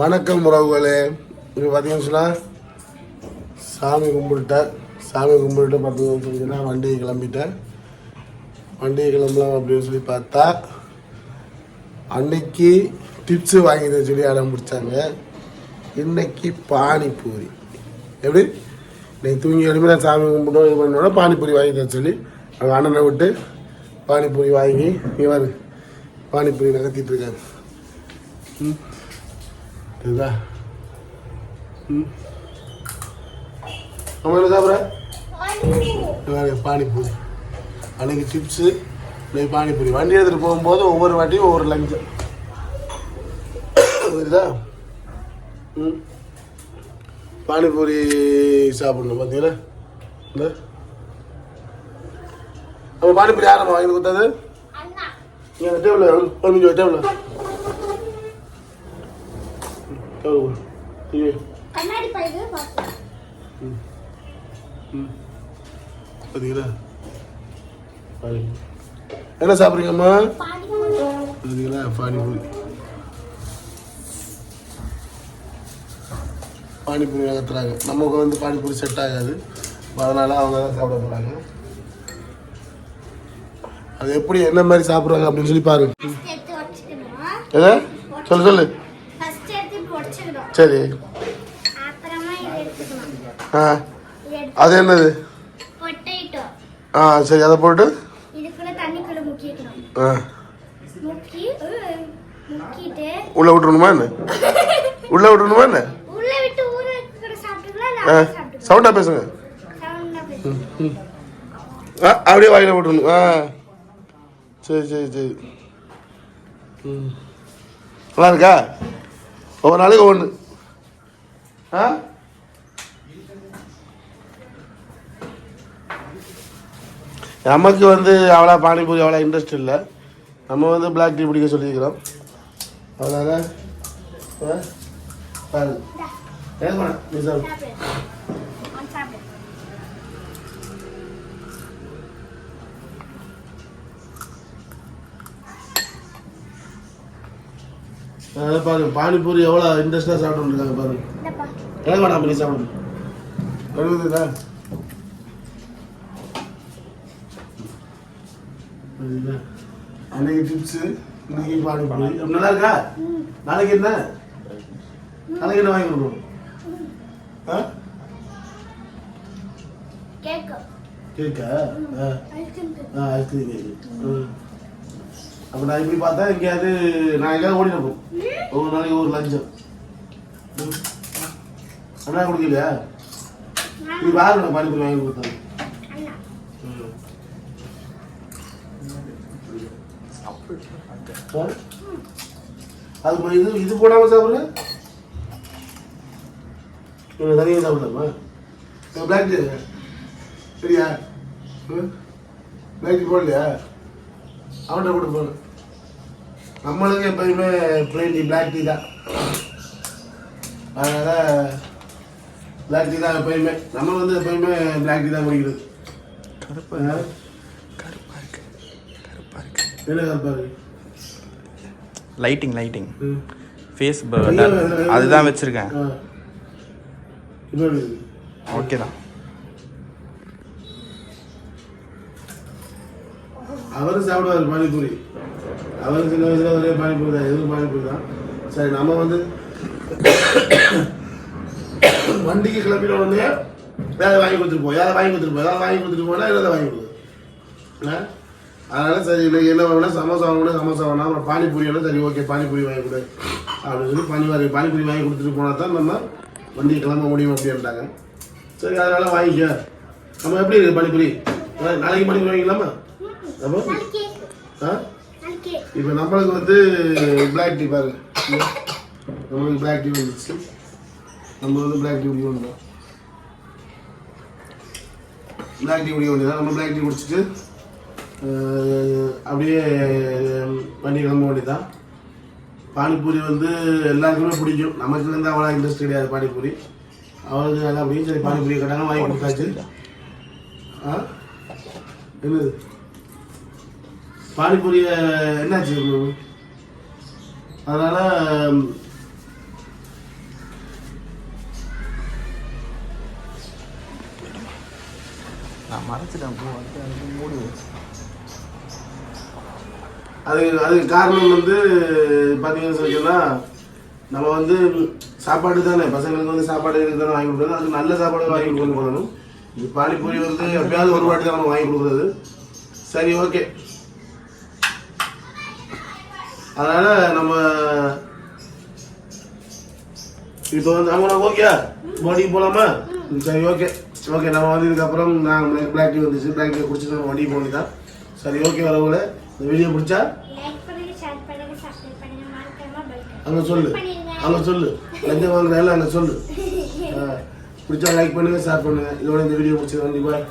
வணக்கம் உறவுகளே. இப்போ பார்த்தீங்கன்னு சொன்னால் சாமி கும்பிட்டேன் சாமி கும்பிட்டு பார்த்தீங்கன்னு சொல்லிச்சுன்னா வண்டியை கிளம்பிட்டேன் வண்டியை கிளம்பலாம் அப்படின்னு சொல்லி பார்த்தா அன்னைக்கு டிப்ஸு வாங்கி சொல்லி அடம் பிடிச்சாங்க. இன்னைக்கு பானிபூரி. எப்படி? இன்னைக்கு தூங்கி எழுப்பி நான் சாமி கும்பிட்டோம் இது பண்ணோட பானிபூரி வாங்கி சொல்லி அவங்க அண்ணனை விட்டு பானிபூரி வாங்கி இவர் பானிபூரி நகர்த்திட்டு இருக்காங்க இதுதா ம். நம்ம என்ன சாப்பிட்ற. பானிபூரி. அன்னைக்கு சிப்ஸு இன்னைக்கு பானிபூரி. வண்டி எடுத்துகிட்டு போகும்போது ஒவ்வொரு வாட்டியும் ஒவ்வொரு லஞ்சு புரியுதா? ம். பானிபூரி சாப்பிடணும் பார்த்தீங்களா இந்த. நம்ம பானிபூரி யாரம்மா வாங்கி கொடுத்தது? இங்கே அந்த டேபிள் கொஞ்சம் டேபிள் டேபிள் ஐயோ கண்ணாடி பையது பார்த்தேன் பார்த்தீங்களா பானிபூரி என்ன சாப்பிட்றீங்கம்மா? பார்த்தீங்களா பானிபூரி பானிபூரி நகர்த்துறாங்க நமக்கு வந்து பானிபூரி செட் ஆகாது. அதனால அவங்க தான் சாப்பிட போகிறாங்க அது எப்படி என்ன மாதிரி சாப்பிட்றாங்க அப்படின்னு சொல்லி பாருங்க. சொல்லு சொல்லு. சரி. ஆ. அது என்னது? ஆ சரி அதை போட்டு. ஆ. உள்ளே விட்டுறணுமா என்ன? உள்ளே விட்டுறணுமா என்ன? ஆ. பேசுங்க. சவுண்டா பேசு. ஆ அப்படியே வாயில போட்டுருணும் ஆ. சரி சரி சரி. ம். நல்லா இருக்கா? ஒவ்வொரு நாளைக்கு ஒன்று ஆ நமக்கு வந்து அவ்வளோ பானிபூரி அவ்வளோ இன்ட்ரெஸ்ட் இல்லை. நம்ம வந்து பிளாக் டீ பிடிக்க சொல்லியிருக்கிறோம். அதை பாருங்க பானிபூரி எவ்வளோ இன்ட்ரெஸ்டாக சாப்பிட்டுருக்காங்க பாருங்க. இந்தப்பா எனக்கு வேணாம் நீ சாப்பிடு கழுவுதுதா அன்னைக்கு டிப்ஸு இன்னைக்கு அப்ப நல்லா இருக்கா? நாளைக்கு என்ன? நாளைக்கு என்ன வாங்கி கொடுக்கணும்? ஆ? கேக்கு. கேக்கா? ஆ. ஐஸ்கிரீம் கேக்கு ம் அப்போ நான் இப்படி பார்த்தா எங்கேயாவது நான் எங்கேயாவது ஓடினப்போம் ஒவ்வொரு நாளைக்கு ஒரு லஞ்சம். ம். அண்ணா கொடுக்கலையா? நீ பாருங்க பானிபூரி வாங்கி கொடுத்தா அது இது இது போடாமல் சாப்பிடுற நீங்கள் தனியாக சாப்பிடலாமா? பிளாக் டீ சரியா? பிளாக் டீ போடலையா? அவன்கிட்ட கூட போகணும் நம்மளுக்கு எப்பயுமே பிளேன் டீ பிளாக் டீ தான். அதனால் பிளாக் டீ தான் எப்பயுமே. நம்ம வந்து எப்பயுமே பிளாக் டீ தான் குடிக்கிறது. ஆ? என்ன கருப்பா இருக்கு? Lighting lighting. ஃபேஸ் அதுதான் வச்சுருக்கேன். ஓகே தான். அவரும் சாப்பிடுவார் பானிபூரி. அவரும் சின்ன வயசுல ஒரே பானிபூரி தான் எதுவும் பானிபூரி தான். சரி நம்ம வந்து வண்டிக்கு கிளம்பின உடனே வேற வாங்கி கொடுத்துட்டு போ யாரை வாங்கி கொடுத்துட்டு போ யாரை வாங்கி கொடுத்துட்டு போனா எதை வாங்கி கொடு ஆ? அதனால சரி இன்னைக்கு என்ன வேணும் சமோசா வாங்கணும் சமோசா வேணாம் அப்புறம் பானிபூரி வேணும் சரி ஓகே பானிபூரி வாங்கி கொடு. அப்படின்னு சொல்லி பானிபூரி பானிபூரி வாங்கி கொடுத்துட்டு போனா தான் நம்ம வண்டி கிளம்ப முடியும் அப்படின்ட்டாங்க. சரி அதனால வாங்கிக்க. நம்ம எப்படி இருக்கு பானிபூரி? நாளைக்கு பானிபூரி வாங்கிக்கலாமா? அப்போ? ஆ? இப்போ நம்மளுக்கு வந்து பிளாக் டீ பாருங்க. நம்மளுக்கு பிளாக் டீ வந்துச்சு நம்ம வந்து பிளாக் டீ குடிக்க வேண்டாம் பிளாக் டீ குடிக்க வேண்டியதான் நம்ம பிளாக் டீ குடிச்சிட்டு அப்படியே வண்டி கிளம்ப வேண்டியதான் பானிபூரி வந்து எல்லாருக்குமே பிடிக்கும் நமக்கு இருந்தால் அவ்வளோ இன்ட்ரெஸ்ட் கிடையாது பானிபூரி அவருக்கு நல்லா பிடிக்கும் சரி பானிபூரி கட்டாங்க வாங்கி கொடுத்தாச்சு ஆ என்னது பானிபூரிய என்னாச்சு அதனால் நான் மறைச்சிட்டேன் ப்ரோ. அதுக்கு வச்சு. அது அதுக்கு காரணம் வந்து பார்த்தீங்கன்னு சொன்னீங்கன்னா நம்ம வந்து சாப்பாடு தானே. பசங்களுக்கு வந்து சாப்பாடு தானே வாங்கி கொடுக்குறது. அதுக்கு நல்ல சாப்பாடு வாங்கி கொடுக்கணும் போகணும். இது பானிபூரி வந்து எப்பயாவது ஒரு வாட்டி தான் நம்ம வாங்கி கொடுக்குறது. சரி ஓகே. அதனால நம்ம இப்போ வந்து அவங்க ஓகே வண்டிக்கு போகலாமா சரி ஓகே. ஓகே நம்ம வந்து இதுக்கப்புறம் நான் பிளாக் டீ வந்துச்சு. பிளாக் டீ குடிச்சிட்டு நம்ம வண்டிக்கு போக வேண்டியதான் சரி ஓகே வரவங்கள இந்த வீடியோ பிடிச்சா? அங்க சொல்லு. அங்க சொல்லு. லஞ்சம் வாங்குறேன் அங்க சொல்லு. பிடிச்சா லைக் பண்ணுங்க ஷேர் பண்ணுங்க. இதோட இந்த வீடியோ பிடிச்சது பாய்